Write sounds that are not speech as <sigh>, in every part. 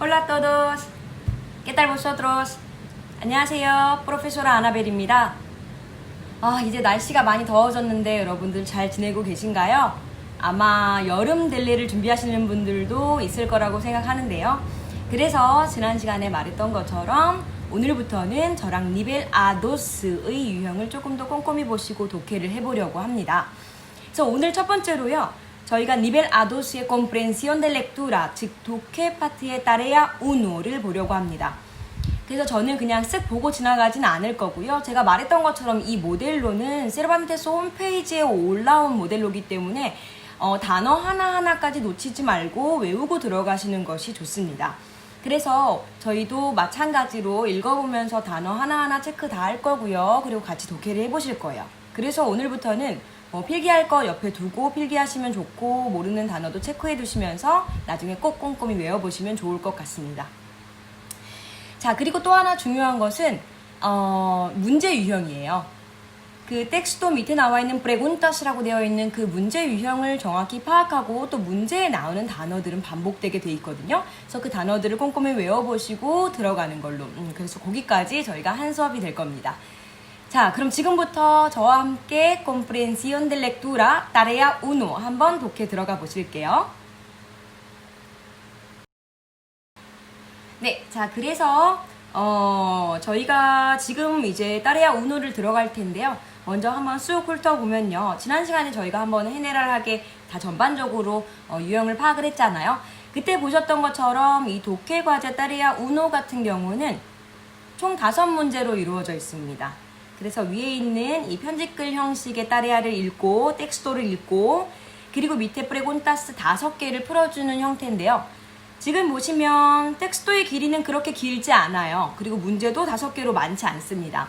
Hola a todos. ¿Qué tal vosotros? 안녕하세요. 프로페소라 아나벨입니다. 아, 이제 날씨가 많이 더워졌는데 여러분들 잘 지내고 계신가요? 아마 여름 델레를 준비하시는 분들도 있을 거라고 생각하는데요. 그래서 지난 시간에 말했던 것처럼 오늘부터는 저랑 니벨 아도스의 유형을 조금 더 꼼꼼히 보시고 독해를 해보려고 합니다. 그래서 오늘 첫 번째로요. 저희가 니벨 아도스의 comprensión de lectura, 즉 독해 파트의 tarea 1를 보려고 합니다. 그래서 저는 그냥 쓱 보고 지나가진 않을 거고요. 제가 말했던 것처럼 이 모델로는 세르반테스 홈페이지에 올라온 모델로기 때문에 어, 단어 하나하나까지 놓치지 말고 외우고 들어가시는 것이 좋습니다. 그래서 저희도 마찬가지로 읽어보면서 단어 하나하나 체크 다 할 거고요. 그리고 같이 독해를 해보실 거예요. 그래서 오늘부터는 뭐 필기할 거 옆에 두고 필기하시면 좋고 모르는 단어도 체크해 두시면서 나중에 꼭 꼼꼼히 외워보시면 좋을 것 같습니다. 자, 그리고 또 하나 중요한 것은 어, 문제 유형이에요. 그 텍스트 밑에 나와 있는 preguntas라고 되어 있는 그 문제 유형을 정확히 파악하고 또 문제에 나오는 단어들은 반복되게 돼 있거든요. 그래서 그 단어들을 꼼꼼히 외워보시고 들어가는 걸로. 음, 그래서 거기까지 저희가 한 수업이 될 겁니다. 자, 그럼 지금부터 저와 함께 comprensión de lectura tarea 1 한번 독해 들어가 보실게요. 네, 자, 그래서, 어, 저희가 지금 이제 따레야 우노를 들어갈 텐데요. 먼저 한번 쑥 훑어보면요. 지난 시간에 저희가 한번 헤네랄하게 다 전반적으로 어, 유형을 파악을 했잖아요. 그때 보셨던 것처럼 이 독해 과제 따레야 우노 같은 경우는 총 다섯 문제로 이루어져 있습니다. 그래서 위에 있는 이 편집글 형식의 따레야를 읽고 텍스토를 읽고 그리고 밑에 프레곤타스 다섯 개를 풀어주는 형태인데요. 지금 보시면 텍스토의 길이는 그렇게 길지 않아요. 그리고 문제도 다섯 개로 많지 않습니다.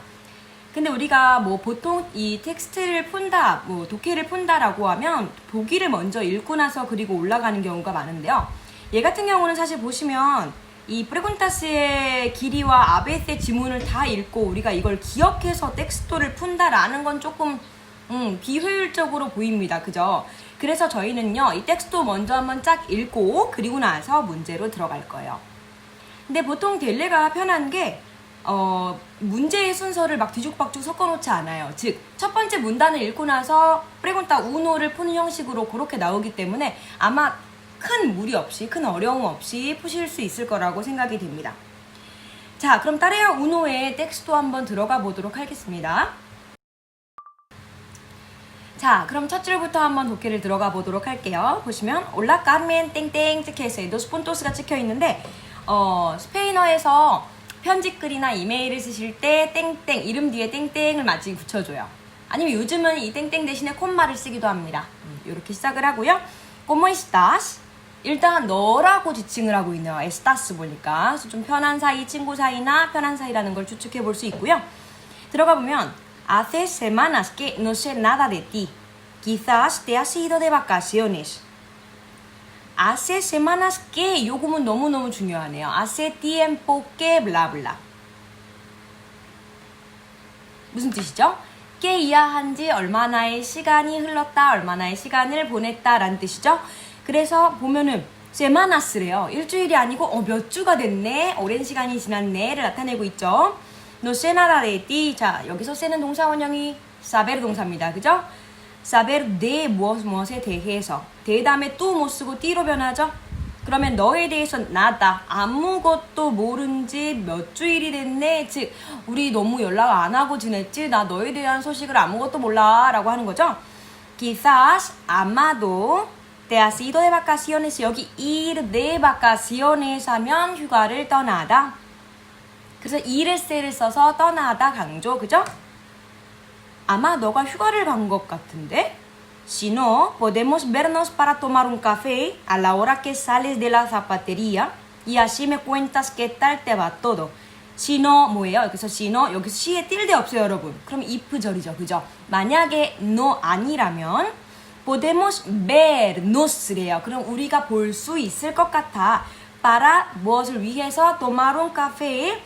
근데 우리가 뭐 보통 이 텍스트를 푼다, 뭐 독해를 푼다라고 하면 보기를 먼저 읽고 나서 그리고 올라가는 경우가 많은데요. 얘 같은 경우는 사실 보시면 이 프레군타스의 길이와 아베스의 지문을 다 읽고 우리가 이걸 기억해서 텍스토를 푼다라는 건 조금 음, 비효율적으로 보입니다. 그죠? 그래서 저희는요, 이 텍스토 먼저 한번 쫙 읽고, 그리고 나서 문제로 들어갈 거예요. 근데 보통 델레가 편한 게, 어, 문제의 순서를 막 뒤죽박죽 섞어놓지 않아요. 즉, 첫 번째 문단을 읽고 나서 프레곤타 우노를 푸는 형식으로 그렇게 나오기 때문에 아마 큰 무리 없이, 큰 어려움 없이 푸실 수 있을 거라고 생각이 됩니다. 자, 그럼 따레아 우노의 텍스토 한번 들어가 보도록 하겠습니다. 자, 그럼 첫 줄부터 한번 독해를 들어가 보도록 할게요. 보시면 올라카멘 땡땡 찍혀 있어요. 노스폰토스가 찍혀 있는데 어, 스페인어에서 편집글이나 이메일을 쓰실 때 땡땡 이름 뒤에 땡땡을 마치 붙여줘요. 아니면 요즘은 이 땡땡 대신에 콤마를 쓰기도 합니다. 음, 이렇게 시작을 하고요. estás? 일단 너라고 지칭을 하고 있네요. 에스타스 보니까 좀 편한 사이, 친구 사이나 편한 사이라는 걸 추측해 볼 수 있고요. 들어가 보면 Hace semanas que no sé nada de ti. Quizás te has ido de vacaciones. Hace semanas que 요 구문 너무너무 중요하네요. Hace tiempo que bla bla. 무슨 뜻이죠? 꽤 이하한 지 얼마나의 시간이 흘렀다, 얼마나의 시간을 보냈다 라는 뜻이죠. 그래서 보면은 세마나스래요. 일주일이 아니고 어, 몇 주가 됐네, 오랜 시간이 지났네를 나타내고 있죠. No sé nada. 자, 여기서 쓰는 동사 원형이 saber 동사입니다. 그죠? saber de 무엇 무엇에 대해서 대 다음에 또 못 쓰고 띠로 변하죠? 그러면 너에 대해서 나다 아무것도 모른 지 몇 주일이 됐네 즉 우리 너무 연락 안 하고 지냈지 나 너에 대한 소식을 아무것도 몰라 라고 하는 거죠 quizás 아마도 te has ido de vacaciones 여기 ir de vacaciones 하면 휴가를 떠나다 그래서 일을 세를 써서 떠나다 강조 그죠? 아마 너가 휴가를 간 것 같은데? Si no, podemos vernos para tomar un café a la hora que sales de la zapatería y así me cuentas qué tal te va todo. Si no 뭐예요? 여기서 si no 여기서 시에 틸데 없어요 여러분. 그럼 if절이죠 그죠? 만약에 no 아니라면 podemos vernos래요. 그럼 우리가 볼 수 있을 것 같아. para 무엇을 위해서 tomar un café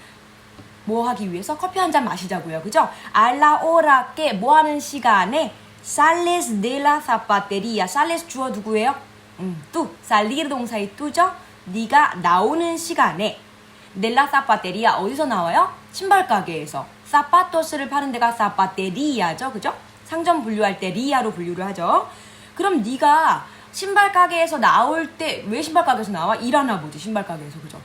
뭐 하기 위해서 커피 한 잔 마시자고요. 그죠? 알라오라께 뭐 하는 시간에 sales de la zapatería. sales 주어 누구예요? 음, 뚜. salir 동사의 뚜죠? 네가 나오는 시간에 넬라 사파테리아 어디서 나와요? 신발 가게에서 사파토스를 파는 데가 사파테리아죠, 그죠? 상점 분류할 때 리아로 분류를 하죠. 그럼 네가 신발 가게에서 나올 때 왜 신발 가게에서 나와? 일하나 보지 신발 가게에서 그죠?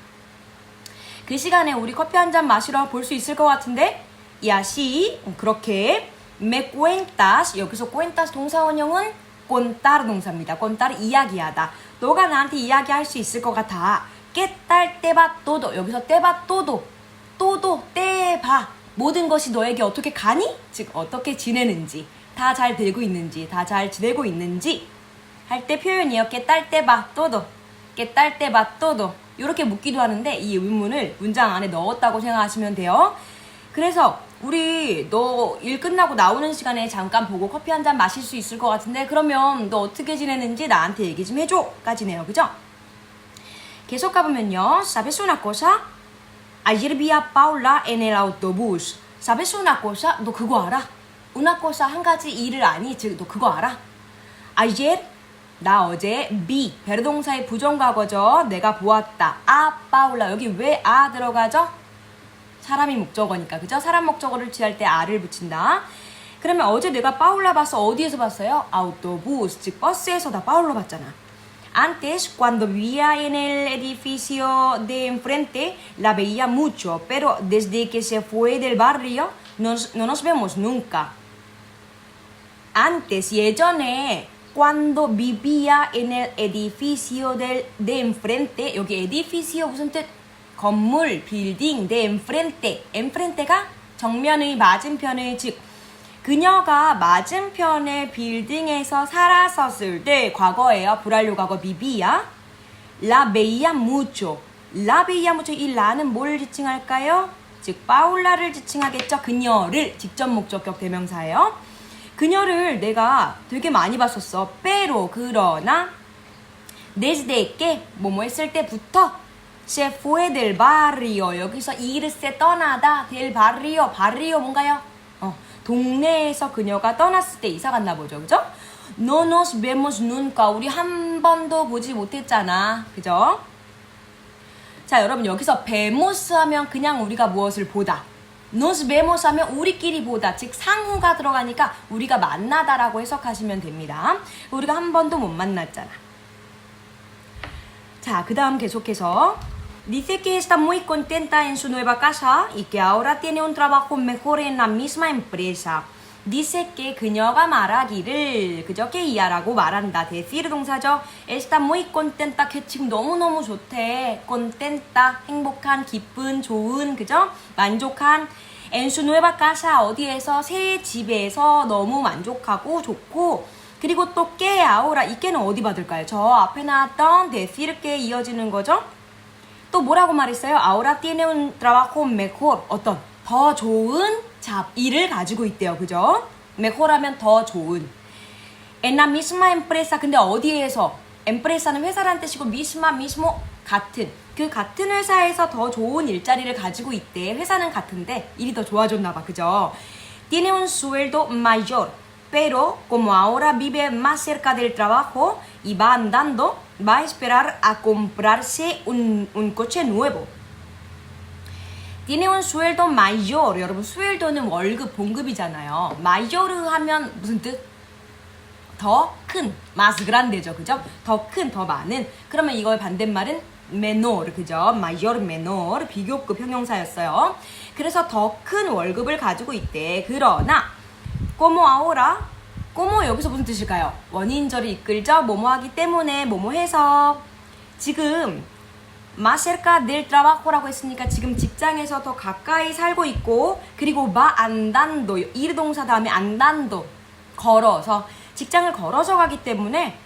그 시간에 우리 커피 한 잔 마시러 볼 수 있을 것 같은데 야시 그렇게 me cuentas 여기서 cuentas 동사 원형은 contar 동사입니다. contar 이야기하다. 너가 나한테 이야기할 수 있을 것 같아. ¿Qué tal te va todo? 여기서 todo. todo te va. 모든 것이 너에게 어떻게 가니? 즉 어떻게 지내는지, 다잘 되고 있는지, 다 잘 지내고 있는지 할 때 표현이요. ¿Qué tal te va todo? ¿Qué tal te va todo? 이렇게 묻기도 하는데 이 의문을 문장 안에 넣었다고 생각하시면 돼요. 그래서 우리 너 일 끝나고 나오는 시간에 잠깐 보고 커피 한 잔 마실 수 있을 것 같은데 그러면 너 어떻게 지내는지 나한테 얘기 좀 해줘 까지네요 그죠? 계속 가보면요 ¿Sabes una cosa? Ayer vi a Paula en el autobús ¿Sabes una cosa? 너 그거 알아? Una cosa 한 가지 일을 아니? 즉 너 그거 알아? Ayer 나 어제 be 베르동사의 부정과거죠 내가 보았다 아 파울라 여기 왜 아 들어가죠? 사람이 목적어니까 그죠? 사람 목적어를 취할 때 아를 붙인다. 그러면 어제 내가 파울라 봤어. 어디에서 봤어요? 아우토부스, 즉 버스에서 나 파울라 봤잖아. Antes, cuando vivía en el edificio de enfrente, la veía mucho, pero desde que se fue del barrio, nos- no nos vemos nunca. Antes, 예전에, cuando vivía en el edificio del, de enfrente, 여기 edificio 무슨 뜻? 건물, 빌딩, de enfrente. enfrente가 정면의 맞은편의 즉, 그녀가 맞은편의 빌딩에서 살았었을 때 과거예요. 불완료 과거 비비야. La veía mucho. La veía mucho. 이 라는 뭘 지칭할까요? 즉 파울라를 지칭하겠죠. 그녀를 직접 목적격 대명사예요. 그녀를 내가 되게 많이 봤었어. pero 그러나 que 뭐뭐 했을 때부터 se fue del barrio 여기서 irse 떠나다 del barrio barrio 뭔가요? 어, 동네에서 그녀가 떠났을 때 이사 갔나 보죠. 그죠? No nos vemos nunca. 우리 한 번도 보지 못했잖아. 그죠? 자, 여러분 여기서 vemos 하면 그냥 우리가 무엇을 보다. Nos vemos 하면 우리끼리 보다. 즉 상호가 들어가니까 우리가 만나다라고 해석하시면 됩니다. 우리가 한 번도 못 만났잖아. 자, 그 다음 계속해서 Dice que está muy contenta en su nueva casa y que ahora tiene un trabajo mejor en la misma empresa. Dice 그녀가 말하기를 그저께 이하라고 말한다. decir 동사죠. Muy contenta. 걔 지금 너무너무 좋대. contenta. 행복한, 기쁜, 좋은, 그죠? 만족한. Su nueva casa 어디에서 새 집에서 너무 만족하고 좋고 그리고 또 ahora 이 깨는 어디 받을까요? 저 앞에 나왔던 decir que 이어지는 거죠. 또 뭐라고 말했어요? Ahora tiene un trabajo mejor. 어떤 더 좋은 잡 일을 가지고 있대요. 그죠? 하면 더 좋은. La misma empresa. 근데 어디에서? empresa는 회사란 뜻이고 misma, mismo 같은. 그 같은 회사에서 더 좋은 일자리를 가지고 있대. 회사는 같은데 일이 더 좋아졌나 봐. 그죠? Tiene un sueldo mayor. Pero como ahora vive más cerca del trabajo y va andando, va a esperar a comprarse un, un coche nuevo. Tiene un sueldo mayor. 여러분, sueldo는 월급, 봉급이잖아요. mayor 하면 무슨 뜻? 더 큰, más grande죠, 그죠? 더 큰, 더 많은. 그러면 이거의 반대말은 menor, 그죠? mayor, menor, 비교급 형용사였어요. 그래서 더 큰 월급을 가지고 있대. 그러나, como ahora, como 여기서 무슨 뜻일까요? 원인절을 이끌죠? 뭐뭐 하기 때문에, 뭐뭐 해서. 지금, cerca del trabajo라고 했으니까 지금 직장에서 더 가까이 살고 있고 그리고 va andando 일 동사 다음에 andando 걸어서 직장을 걸어서 가기 때문에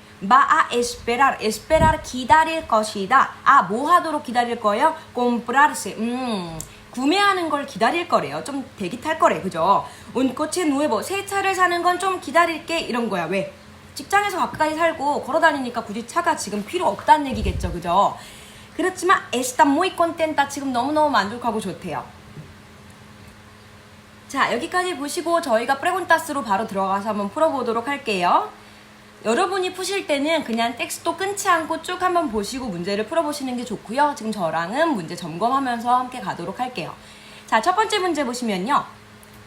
a esperar esperar 기다릴 것이다. 아 뭐 하도록 기다릴 거예요? comprarse 음 구매하는 걸 기다릴 거래요. 좀 대기 탈 거래 그죠? coche nuevo 새 차를 사는 건 좀 기다릴게. 이런 거야. 왜? 직장에서 가까이 살고 걸어 다니니까 굳이 차가 지금 필요 없다는 얘기겠죠 그죠 그렇지만 está muy contenta 지금 너무너무 만족하고 좋대요. 자 여기까지 보시고 저희가 프레곤타스로 바로 들어가서 한번 풀어보도록 할게요. 여러분이 푸실 때는 그냥 텍스트도 끊지 않고 쭉 한번 보시고 문제를 풀어보시는 게 좋고요. 지금 저랑은 문제 점검하면서 함께 가도록 할게요. 자, 첫 번째 문제 보시면요.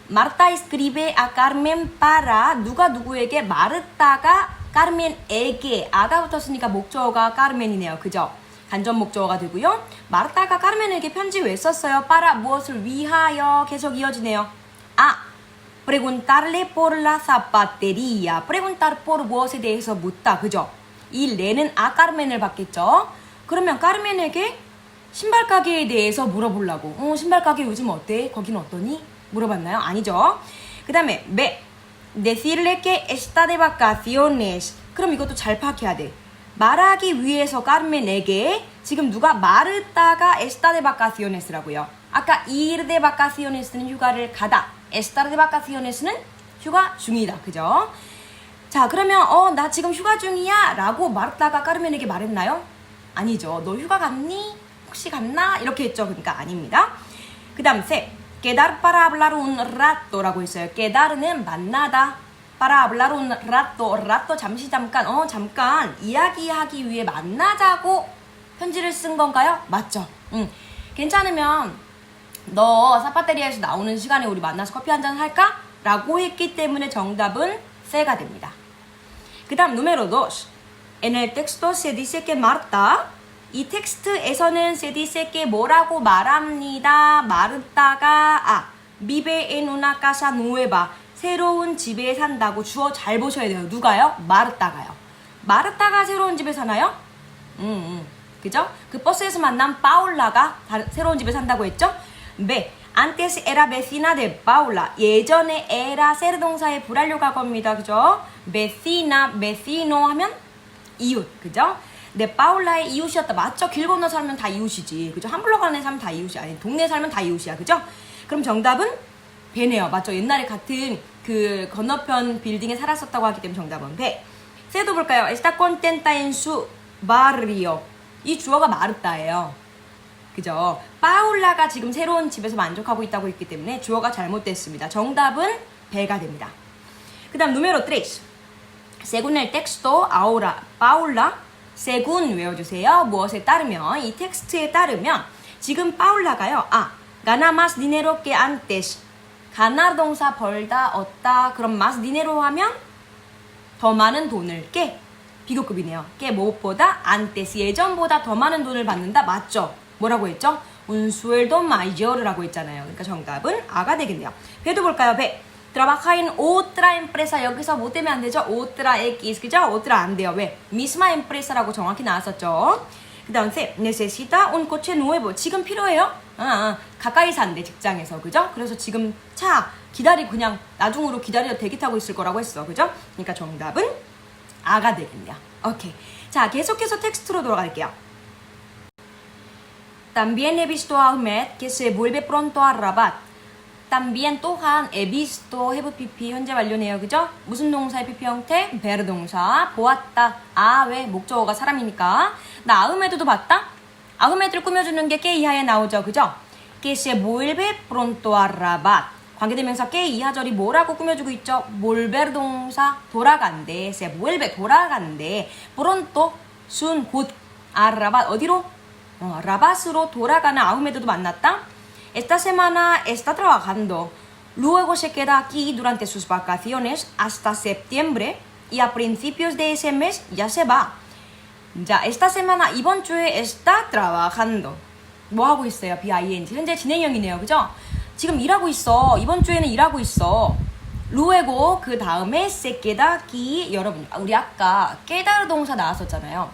마르타 escribe a Carmen para 누가 누구에게 마르타가 까르멘에게 아가 붙었으니까 목적어가 까르멘이네요. 그죠? 간접 목적어가 되고요. 마르타가 까르멘에게 편지 왜 썼어요? para 무엇을 위하여 계속 이어지네요. 아, preguntarle por la zapatería. preguntar por 무엇에 대해서 묻다. 그죠? 이 레는 아 까르멘을 받겠죠? 그러면 까르멘에게 신발 가게에 대해서 물어보려고. 어, 신발 가게 요즘 어때? 거긴 어떠니? 물어봤나요? 아니죠. 그 다음에 메. decirle que está de vacaciones. 그럼 이것도 잘 파악해야 돼. 말하기 위해서 까르멘에게 지금 누가 마르다가 está de vacaciones라고요. 아까 ir de vacaciones는 휴가를 가다. estar de vacaciones는 휴가 중이다. 그죠? 자, 그러면 어, 나 지금 휴가 중이야 라고 마르다가 까르멘에게 말했나요? 아니죠. 너 휴가 갔니? 혹시 갔나? 이렇게 했죠. 그러니까 아닙니다. 그 다음 세. quedar para hablar un rato라고 있어요. quedar는 만나다. Para hablar un rato. rato 잠시 잠깐. 어, 잠깐 이야기하기 위해 만나자고 편지를 쓴 건가요? 맞죠. 응. 괜찮으면 너 사파테리아에서 나오는 시간에 우리 만나서 커피 한 잔 할까? 라고 했기 때문에 정답은 세가 됩니다. 그 다음 número 2. En el texto se dice que Marta 이 텍스트에서는 se dice que 뭐라고 말합니다. 마르타가 아 vive en una casa nueva 새로운 집에 산다고 주어 잘 보셔야 돼요. 누가요? 마르타가요. 마르타가 새로운 집에 사나요? 음, 음. 그죠? 그 버스에서 만난 파울라가 다- 새로운 집에 산다고 했죠? 네. Antes era vecina de Paula. 예전에 era ser 동사의 불완료 과거입니다. 그죠? vecina, vecino 하면 이웃. 그죠? 네, 파울라의 이웃이었다. 맞죠? 길 건너 살면 다 이웃이지. 그죠? 한블럭 안에 살면 다 이웃이야. 아니, 동네 살면 다 이웃이야. 그죠? 그럼 정답은 배네요. 맞죠? 옛날에 같은 그 건너편 빌딩에 살았었다고 하기 때문에 정답은 배. 세도 볼까요? Está contenta en su barrio. 이 주어가 마르타예요. 그죠? 파울라가 지금 새로운 집에서 만족하고 있다고 했기 때문에 주어가 잘못됐습니다. 정답은 배가 됩니다. 그 다음 número 3. según el texto ahora Paula según 외워주세요. 무엇에 따르면 이 텍스트에 따르면 지금 파울라가요. 아 gana más dinero que antes. 가나 동사 벌다 얻다 그럼 más dinero 하면 더 많은 돈을 깨 비교급이네요. 깨 무엇보다 antes 예전보다 더 많은 돈을 받는다 맞죠? 뭐라고 했죠? sueldo mayor이라고 했잖아요. 그러니까 정답은 아가 되겠네요. 배도 볼까요? 배. en otra empresa 여기서 뭐 때문에 안 되죠? otra x 그죠? otra 안 돼요. 왜? misma empresa라고 정확히 나왔었죠. 그 다음 세 necesita un coche nuevo 지금 필요해요? 아, 아, 가까이 산대 직장에서 그죠? 그래서 지금 차 기다리 그냥 나중으로 기다려 대기 타고 있을 거라고 했어 그죠? 그러니까 정답은 아가 되겠네요. 오케이. 자 계속해서 텍스트로 돌아갈게요. También he visto a Ahmed que se vuelve pronto a Rabat. también 또한 he visto have pp 현재 완료네요. 그죠? 무슨 동사의 pp 형태? 베르 동사. 보았다. 아, 왜? 목적어가 사람이니까. 나 아흐메드도 봤다? 아흐메드를 꾸며주는 게 게 이하에 나오죠. 그죠? pronto a Rabat. 관계대명사 게 이하절이 뭐라고 꾸며주고 있죠? 몰베르 동사 돌아간대. se vuelve 돌아간대. pronto 순 곧. 아 라밭 어디로? 어, 라밭으로 돌아가는 아흐메드도 만났다. Esta semana está trabajando. Luego se queda aquí durante sus vacaciones hasta septiembre y a principios de ese mes ya se va. 자, esta semana 이번 주에 está trabajando. 뭐 하고 있어요? B-I-N-G. 현재 진행형이네요. 그죠? 지금 일하고 있어. 이번 주에는 일하고 있어. 루에고 그 다음에 se queda aquí. 여러분, 우리 아까 깨달을 동사 나왔었잖아요.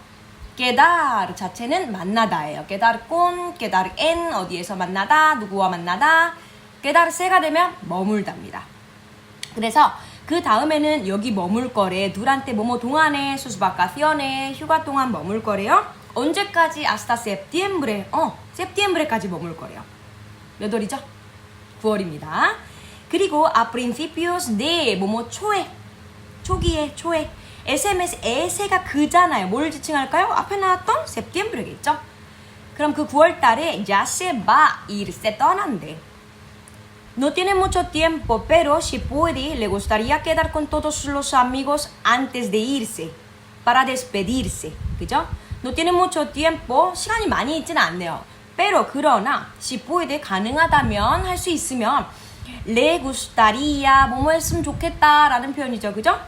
깨다르 자체는 만나다예요. 깨다르콘, 깨다르엔 어디에서 만나다, 누구와 만나다. 깨다르세가 되면 머물답니다. 그래서 그 다음에는 여기 머물 거래. durante 뭐뭐 동안에 sus vacaciones 휴가 동안 머물 거래요. 언제까지 hasta septiembre. 어, septiembre까지 머물 거래요. 몇 월이죠? 9월입니다. 그리고 a principios de 뭐뭐 초에 초기에 초에 SMS 에세가 그잖아요. 뭘 지칭할까요? 앞에 나왔던 septiembre겠죠? 그럼 그 9월 달에 va irse 떠난대. No tiene mucho tiempo, pero si puede, le gustaría quedar con todos los amigos antes de irse, para despedirse. 그죠? No tiene mucho tiempo, 시간이 많이 있진 않네요. pero 그러나 si puede 가능하다면 할 수 있으면 le gustaría 뭐뭐 했으면 좋겠다라는 표현이죠. 그죠?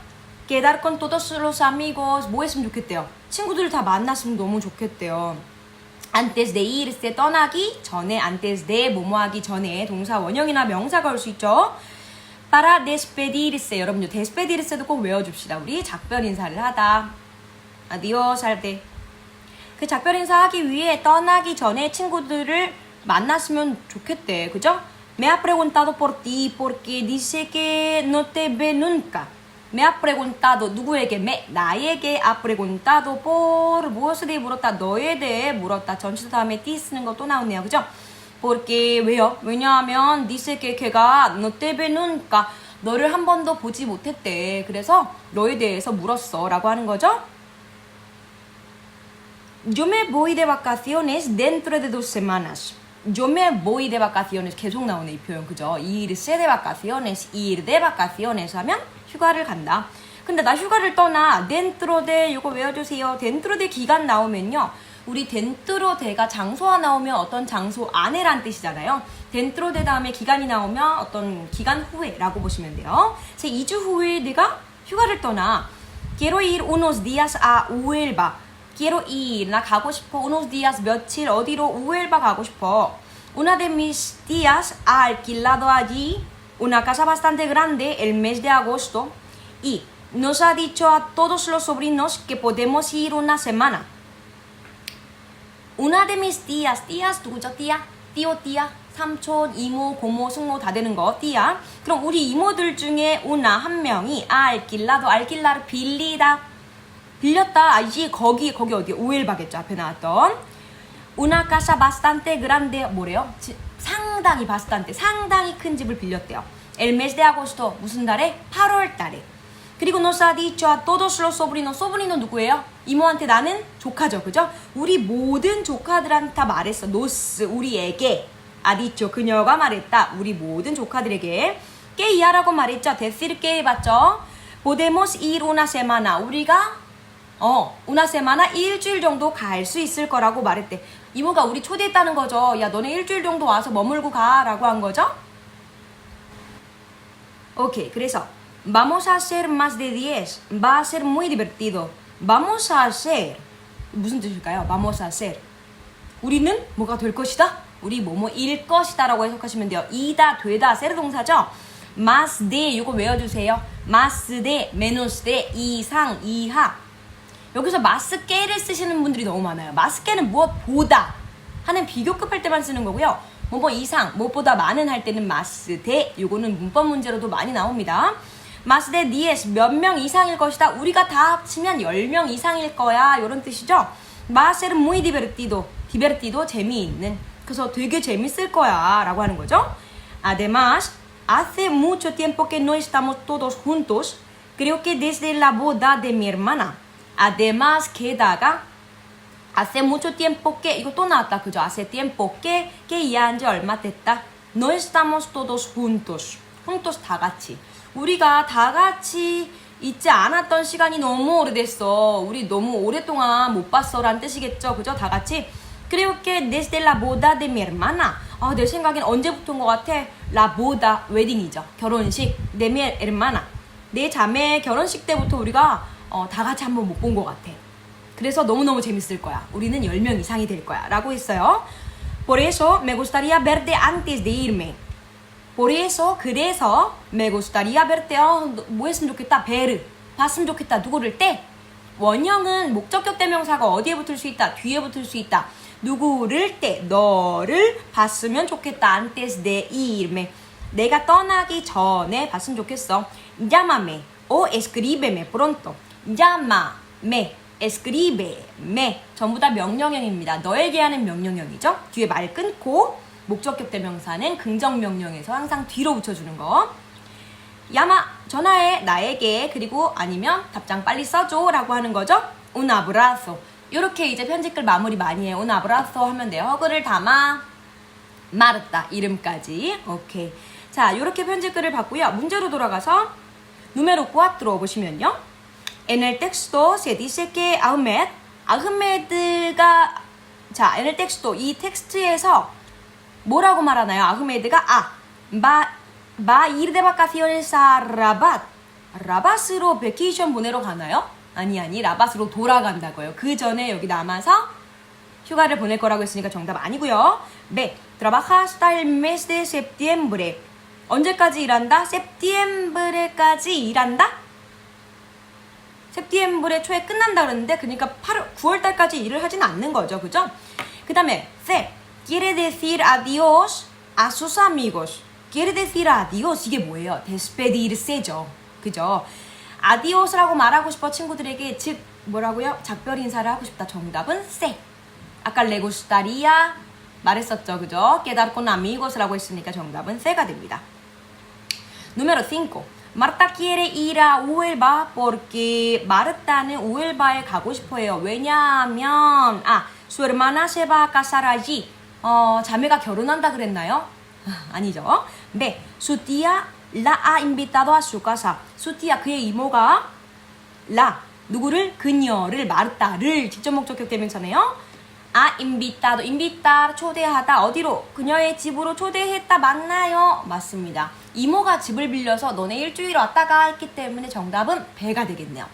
quedar con todos los amigos 뭐 했으면 좋겠대요. 친구들 다 만났으면 너무 좋겠대요. Antes de irse 떠나기 전에 antes de 뭐뭐 하기 전에 동사 원형이나 명사가 올수 있죠. para despedirse 여러분들 despedirse도 꼭 외워줍시다. 우리 작별 인사를 하다. adiós 할 때. 그 작별 인사하기 위해 떠나기 전에 친구들을 만났으면 좋겠대. 그죠? Me ha preguntado por ti porque dice que no te ve nunca. Me ha preguntado 누구에게? me 나에게 ha preguntado por 무엇에 대해 물었다? 너에 대해 물었다. 전치사 다음에 ti 쓰는 거 또 나오네요. 그죠? porque 왜요? 왜냐하면 dice que 걔가 no te ve nunca 너를 한 번도 보지 못했대. 그래서 너에 대해서 물었어 라고 하는 거죠. Yo me voy de vacaciones dentro de dos semanas. Yo me voy de vacaciones 계속 나오네 이 표현 그죠? irse de vacaciones, ir de vacaciones 하면 휴가를 간다. 근데 나 휴가를 떠나 de 이거 외워주세요. de 기간 나오면요. 우리 de가 장소가 나오면 어떤 장소 안에란 뜻이잖아요. de 다음에 기간이 나오면 어떤 기간 후에라고 보시면 돼요. 제 2주 후에 내가 휴가를 떠나 quiero ir unos días a Huelva. quiero ir 나 가고 싶어 unos días 며칠 어디로 우엘바 가고 싶어 una de mis tías ha alquilado allí una casa bastante grande el mes de agosto y nos ha dicho a todos los sobrinos que podemos ir una semana una de mis tías tías 누구죠 tí야 tío tía 삼촌 이모 고모 숙모 다 되는 거 tí야 그럼 우리 이모들 중에 una 한 명이 alquilado alquilar 빌리다 빌렸다. 아이지 거기 거기 어디 오일바겠죠 앞에 나왔던 una casa bastante grande 뭐래요? 지- 상당히 bastante 상당히 큰 집을 빌렸대요. el mes de agosto 무슨 달에? 8월 달에. 그리고 nos ha dicho a todos los sobrinos sobrino 누구예요? 이모한테 나는 조카죠, 그죠? 우리 모든 조카들한테 다 말했어. nos 우리에게 ha dicho 그녀가 말했다. 우리 모든 조카들에게 que 이하라고 말했죠. decir que 해봤죠. podemos ir una semana 우리가 어, una semana 일주일 정도 갈 수 있을 거라고 말했대. 이모가 우리 초대했다는 거죠. 야, 너네 일주일 정도 와서 머물고 가 라고 한 거죠? 오케이, 그래서 vamos a hacer más de 10. Va a ser muy divertido. Vamos a hacer 무슨 뜻일까요? Vamos a hacer 우리는 뭐가 될 것이다? 우리 뭐뭐일 것이다 라고 해석하시면 돼요. 이다, 되다, 세르 동사죠? más de 이거 외워주세요. más de, menos de, 이상, 이하. 여기서 마스케를 쓰시는 분들이 너무 많아요. 마스케는 무엇보다 하는 비교급 할 때만 쓰는 거고요. 뭐뭐 이상, 무엇보다 많은 할 때는 마스 대. 요거는 문법 문제로도 많이 나옵니다. 마스 대 니에스 몇 명 이상일 것이다. 우리가 다 합치면 10명 이상일 거야. 요런 뜻이죠. 마세르 muy divertido. divertido 재미있는. 그래서 되게 재밌을 거야. 라고 하는 거죠. Además, hace mucho tiempo que no estamos todos juntos. Creo que desde la boda de mi hermana. Además, 게다가 hace mucho tiempo que 이거 또 나왔다 그죠? hace tiempo que que 이해한 지 얼마 됐다. No estamos todos juntos. juntos 다 같이. 우리가 다 같이 있지 않았던 시간이 너무 오래됐어. 우리 너무 오랫동안 못 봤어라는 뜻이겠죠. 그죠? 다 같이. Creo que desde la boda de mi hermana. 아, 내 생각엔 언제부터인 것 같아? La boda, 웨딩이죠. 결혼식. de mi hermana. 내 자매 결혼식 때부터 우리가 어, 다 같이 한번 못 본 것 같아. 그래서 너무너무 재밌을 거야. 우리는 10명 이상이 될 거야. 라고 했어요. Por eso me gustaría verte antes de irme. Por eso, 그래서 me gustaría verte. 어, 너- 뭐 했으면 좋겠다. 베르. 봤으면 좋겠다. 누구를 때? 원형은 목적격 대명사가 어디에 붙을 수 있다? 뒤에 붙을 수 있다. 누구를 때? 너를 봤으면 좋겠다. antes de irme. 내가 떠나기 전에 봤으면 좋겠어. Llámame o escríbeme pronto. Llámame, escríbeme. 전부 다 명령형입니다. 너에게 하는 명령형이죠. 뒤에 말 끊고 목적격 대명사는 긍정 명령에서 항상 뒤로 붙여주는 거. 야마 전화해 나에게 그리고 아니면 답장 빨리 써줘라고 하는 거죠. Un abrazo. 이렇게 이제 편집글 마무리 많이 해요. Un abrazo 하면 돼요. 허그를 담아 마르다 이름까지. 오케이. 자, 이렇게 편집글을 봤고요. 문제로 돌아가서 누메로 4 보시면요. En el texto se dice que Ahmed, 아흐메드가 자, en el texto 이 텍스트에서 뭐라고 말하나요? 아흐메드가 아, 바, 바 ir de vacaciones a Rabat. 라바스로 베케이션 보내러 가나요? 아니 아니 라바스로 돌아간다고요. 그 전에 여기 남아서 휴가를 보낼 거라고 했으니까 정답 아니고요. 네, trabaja hasta el mes de septiembre. 언제까지 일한다? septiembre까지 일한다? Septiembre 초에 끝난다 그러는데 그러니까 8월 9월 달까지 일을 하진 않는 거죠. 그죠? 그 다음에 C quiere decir adiós a sus amigos. quiere decir adiós 이게 뭐예요? despedirse죠. 그죠? 아디오스라고 말하고 싶어 친구들에게 즉 뭐라고요? 작별 인사를 하고 싶다. 정답은 C. 아까 레고 스타리아 말했었죠. 그죠? 깨달고 남이곳이라고 했으니까 정답은 C가 됩니다. Número 5. Marta quiere ir a Huelva porque Marta는 우엘바에 가고 싶어해요. 왜냐하면 아, su hermana se va a casar allí. 어, 자매가 결혼한다 그랬나요? 아, <laughs> 아니죠. 네, su tía la ha invitado a su casa. su tía 그의 이모가 라 누구를 그녀를 마르타를 직접 목적격 대명사네요. 아 인비타도 인비타 초대하다 어디로 그녀의 집으로 초대했다 맞나요? 맞습니다. 이모가 집을 빌려서 너네 일주일 왔다가 했기 때문에 정답은 배가 되겠네요.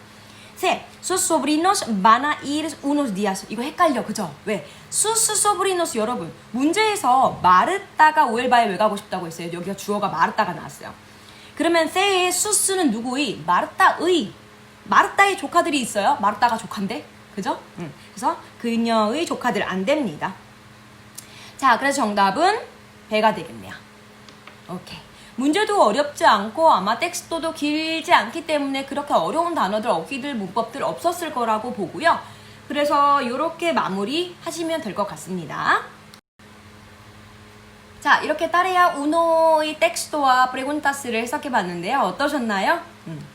세, sus sobrinos van a ir unos días. 이거 헷갈려, 그죠? 왜? sus sobrinos 여러분 문제에서 마르타가 우엘바에 왜 가고 싶다고 했어요? 여기가 주어가 마르타가 나왔어요. 그러면 세의 수스는 누구의? 마르타의 마르타의 조카들이 있어요. 마르타가 조카인데, 그죠? 응. 그래서 그녀의 조카들 안 됩니다. 자, 그래서 정답은 배가 되겠네요. 오케이. 문제도 어렵지 않고 아마 텍스트도 길지 않기 때문에 그렇게 어려운 단어들, 어휘들, 문법들 없었을 거라고 보고요. 그래서 이렇게 마무리 하시면 될 것 같습니다. 자, 이렇게 따레야 우노의 텍스트와 프레곤타스를 해석해 봤는데요. 어떠셨나요? 음.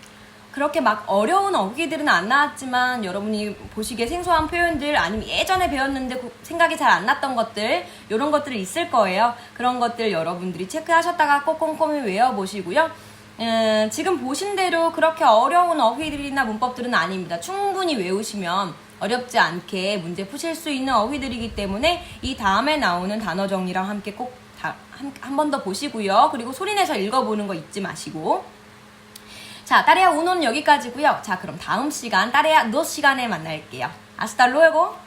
그렇게 막 어려운 어휘들은 안 나왔지만 여러분이 보시기에 생소한 표현들 아니면 예전에 배웠는데 고- 생각이 잘 안 났던 것들 이런 것들이 있을 거예요. 그런 것들 여러분들이 체크하셨다가 꼭 꼼꼼히 외워보시고요. 음, 지금 보신 대로 그렇게 어려운 어휘들이나 문법들은 아닙니다. 충분히 외우시면 어렵지 않게 문제 푸실 수 있는 어휘들이기 때문에 이 다음에 나오는 단어 정리랑 함께 꼭 한 번더 보시고요. 그리고 소리내서 읽어보는 거 잊지 마시고. 자, 따레야 우노는 여기까지고요. 자, 그럼 다음 시간 따레야 노 시간에 만날게요. 아스타 루에고.